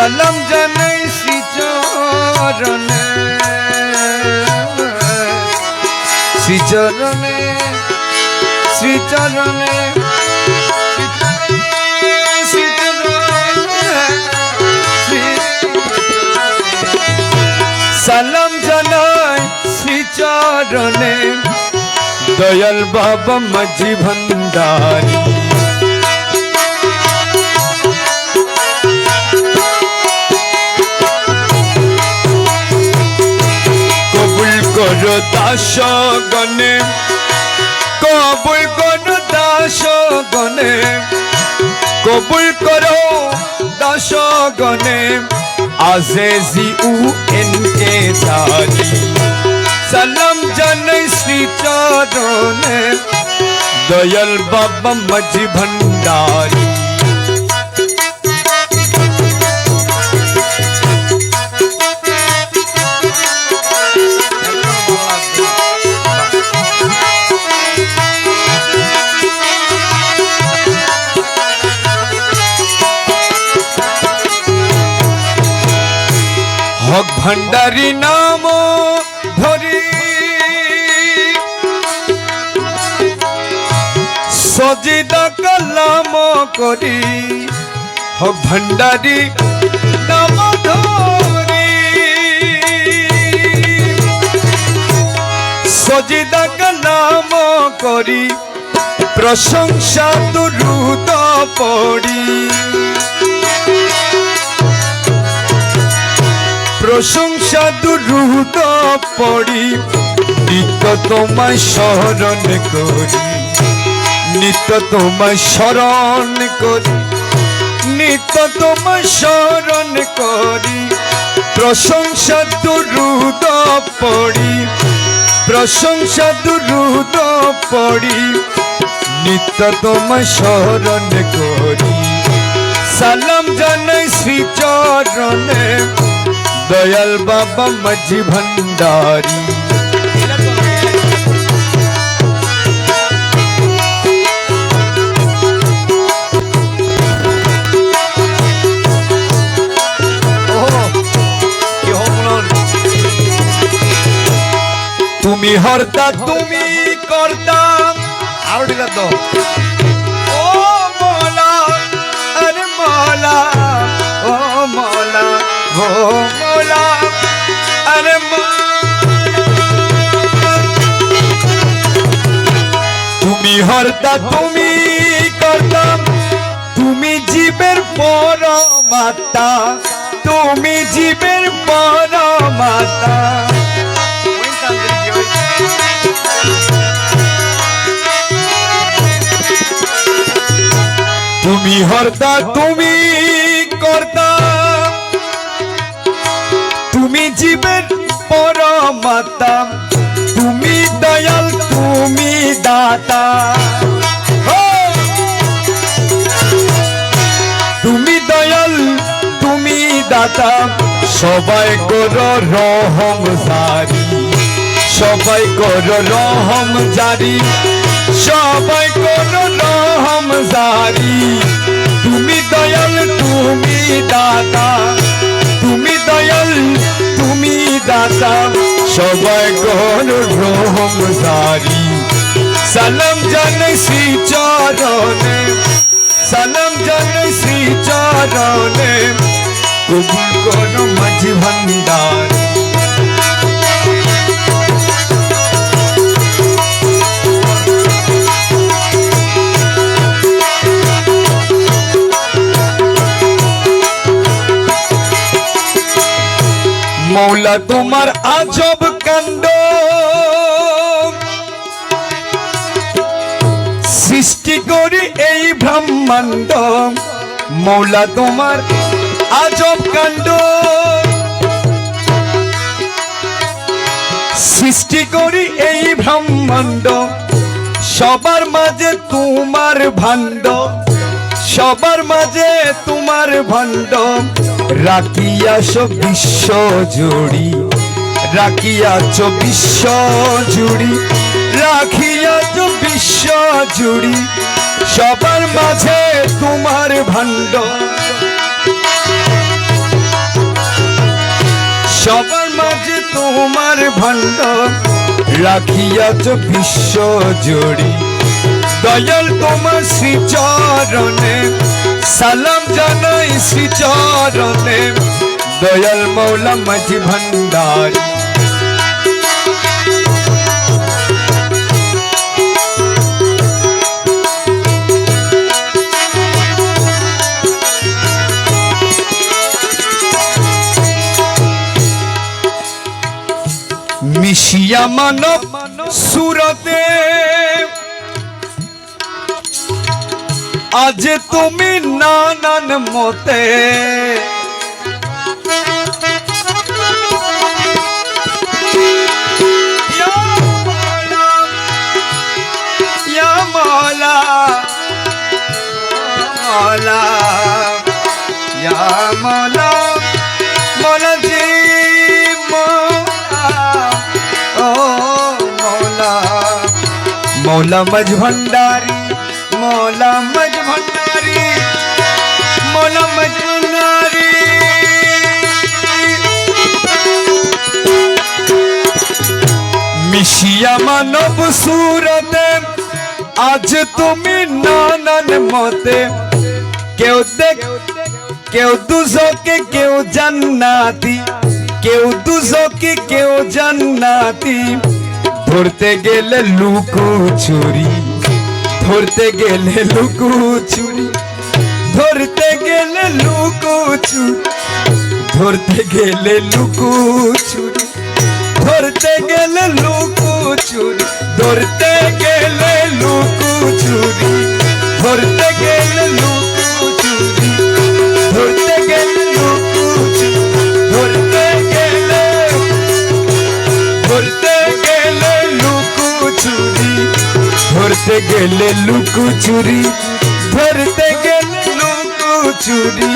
সালাম জানাই শ্রীচরণে শ্রীচরণে শ্রীচরণে সালাম জানাই শ্রীচরণে দয়াল বাবা মাঝি ভণ্ডারী করো দাস গণে কবুল করো দাস গণে কবুল করো দাস গণে আজেজি উ এন কে দারি সালাম জানাই শ্রী চরণে দয়াল বাবা মাঝি ভণ্ডারী হক ভান্ডারি নাম ধরি সজিদা কালাম করি হক ভান্ডারি নাম ধরি সজিদা কালাম করি প্রশংসা দুরুদ পড়ি প্রশংসা দুরুদ পড়ি, নিত্য তোমায় স্মরণ করি, নিত্য তোমায় স্মরণ করি, নিত্য তোমায় স্মরণ করি, প্রশংসা দুরুদ পড়ি, প্রশংসা দুরুদ পড়ি, নিত্য তোমায় স্মরণ করি। সালাম জানাই শ্রী দয়াল বাবা মাঝি ভণ্ডারী তুমি হর্তা তুমি কর্তা। আরও ঠিক তো হর্তা তুমি কর্তা, তুমি জীবের পরমাতা তুমি জীবের পরমাতা তুমি হর্তা তুমি কর্তা, তুমি জীবের পরমাতা তুমি তুমি দাতা ও! তুমি দয়াল, তুমি দাতা, সবাই কর রহম জারি। সবাই কর রহম জারি, সবাই কর রহম জারি। তুমি দয়াল, তুমি দাতা, তুমি দয়াল, তুমি দাতা, সবাই কর রহম জারি। সালাম জানাই শ্রী চরণে, সালাম জানাই শ্রী চরণে, কবুল কোন মাঝি ভান্ডার। মৌলা তোমার আজব ব্রহ্মাণ্ড মৌলা তোমার আজব কাণ্ড। সৃষ্টি করি এই ব্রহ্মাণ্ড, সবার মাঝে তোমার ভাণ্ড, সবার মাঝে তোমার ভাণ্ড। রাখিয়াছ বিশ্ব জুড়ি রাখিয়াছ বিশ্ব জুড়ি রাখিয়াছ বিশ্ব জুড়ি। সবার মাঝে তোমার ভাণ্ড। সবার মাঝে তোমার ভণ্ড। রাখিয়াছ বিশ্ব জুড়ি। দয়াল তোমার শ্রীচরণে, সালাম জানাই শ্রীচরণে। দয়াল মৌলা মাঝি ভান্ডার মিশিয়া মানব সুরতে। আজ তুমি নানান মতে ইয়া মৌলা মজ ভণ্ডারি মৌলা মজ ভণ্ডারি মৌলা মজ ভণ্ডারি মিশিয়া মানব সুরতে আজ তুমি নানান মতে কেউ দেখ কেউ দুজকে কেউ জান্নাতি কেউ দুজকে কেউ জান্নাতি ধরতে গেলে লুকু চুরি, ধরতে গেলে লুকু চুরি, ধরতে গেলে লুকু চুরি, ধরতে গেলে লুকু চুরি, ধরতে গেলে লুকু চুরি, ধরতে গেলে লুকু চুরি, ধরতে গেলে লুকু से गेले लुकु चुरी, भरते गेले लुकु चुरी,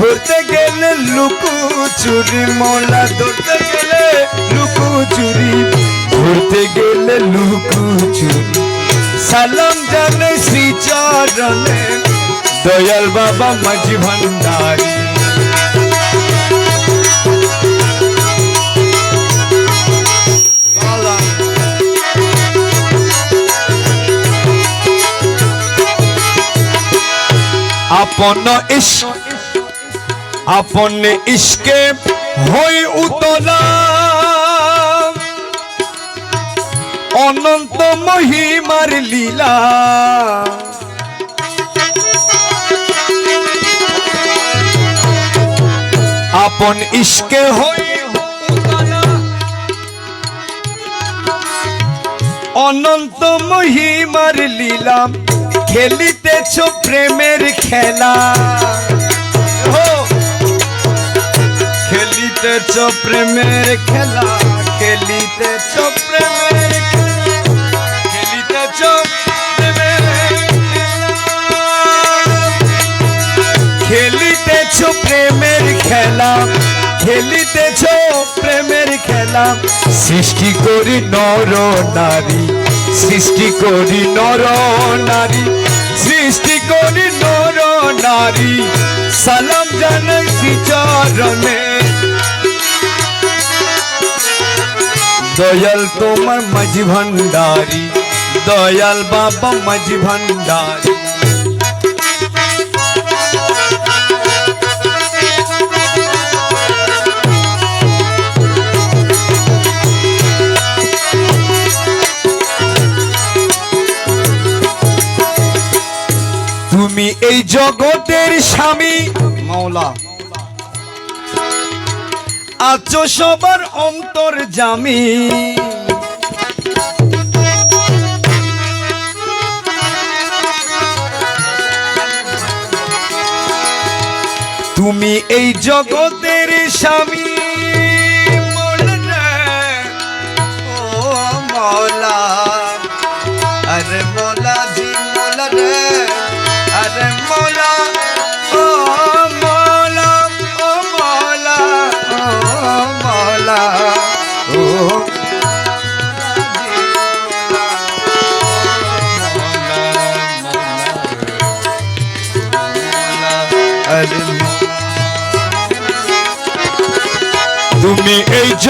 भरते गेले लुकु चुरी, मोला धरते गेले लुकु चुरी, भरते गेले लुकु चुरी। सलाम जाने श्री चरण, दयाल बाबा मजी भंडारी। আপন ইস্ক আপন ইস্কে হই উতলা। অনন্ত মহিমার লীলা। আপন ইস্কে হই অনন্ত মহিমার লীলা। খেলিতেছ প্রেমের খেলা। খেলিতেছ প্রেমের খেলা, খেলিতেছ প্রেমের খেলিতেছ খেলিতেছ প্রেমের খেলা, খেলিতেছ প্রেমের খেলা। সৃষ্টি করি নর নারী, সৃষ্টি করি নর নারী। সৃষ্টি করি নর নারী সালাম জানাই চরণে দয়াল তোমার মাঝি ভান্ডারি দয়াল বাবা মাঝি ভান্ডারি আছো সবার অন্তর জামি। তুমি এই জগতের স্বামী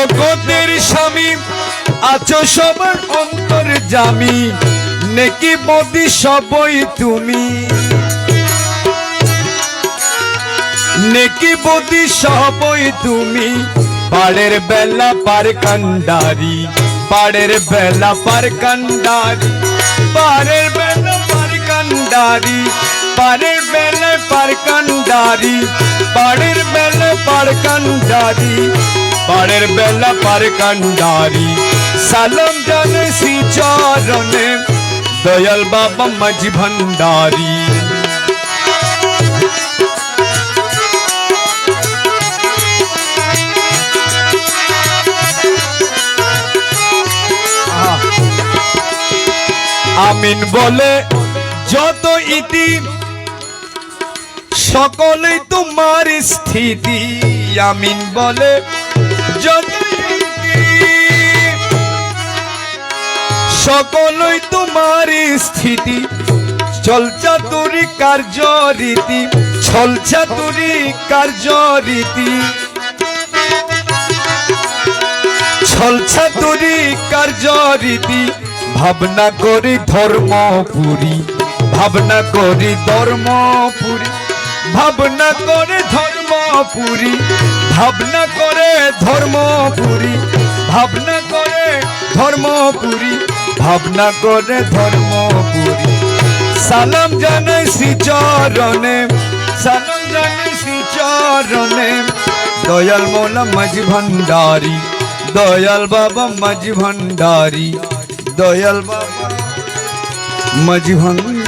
জগতের স্বামী, আছো সবার অন্তর জামি, নেকি বদি সবই তুমি। নেকি বদি সবই তুমি পাড়ের বেলা পার কান্ডারি পাড়ের বেলা পার কান্ডারি পাড়ের বেলা পার কান্ডারি পাড়ের বেলা পার কান্ডারি পাড়ের বেলা পার কান্ডারি। পাড়ের বেলা পার কান্ডারি। সালাম জানে শ্রী চরণে দয়াল বাবা মাঝি ভান্ডারী। আমিন বলে, যত ইতি, সকলেই তোমার স্থিতি। আমিন বলে সকলই তোমার স্থিতি। চলছা তুরি কার্য রীতি চলছা তুরি কার্য রীতি ছলছা তুরি কার্য রীতি ভাবনা করি ধর্মপুরী, ভাবনা করি ধর্মপুরী, ভাবনা করে ধর্মপুরী। ভাবনা করে ধর্মপুরী, ভাবনা করে ধর্মপুরী, ভাবনা করে ধর্মপুরী। সালাম জানাই শ্রী চরণে সালাম জানাই শ্রী চরণে দয়াল মৌলা মাঝি ভান্ডারী, দয়াল বাবা মাঝি ভান্ডারী, দয়াল বাবা মাঝি ভান্ডারী।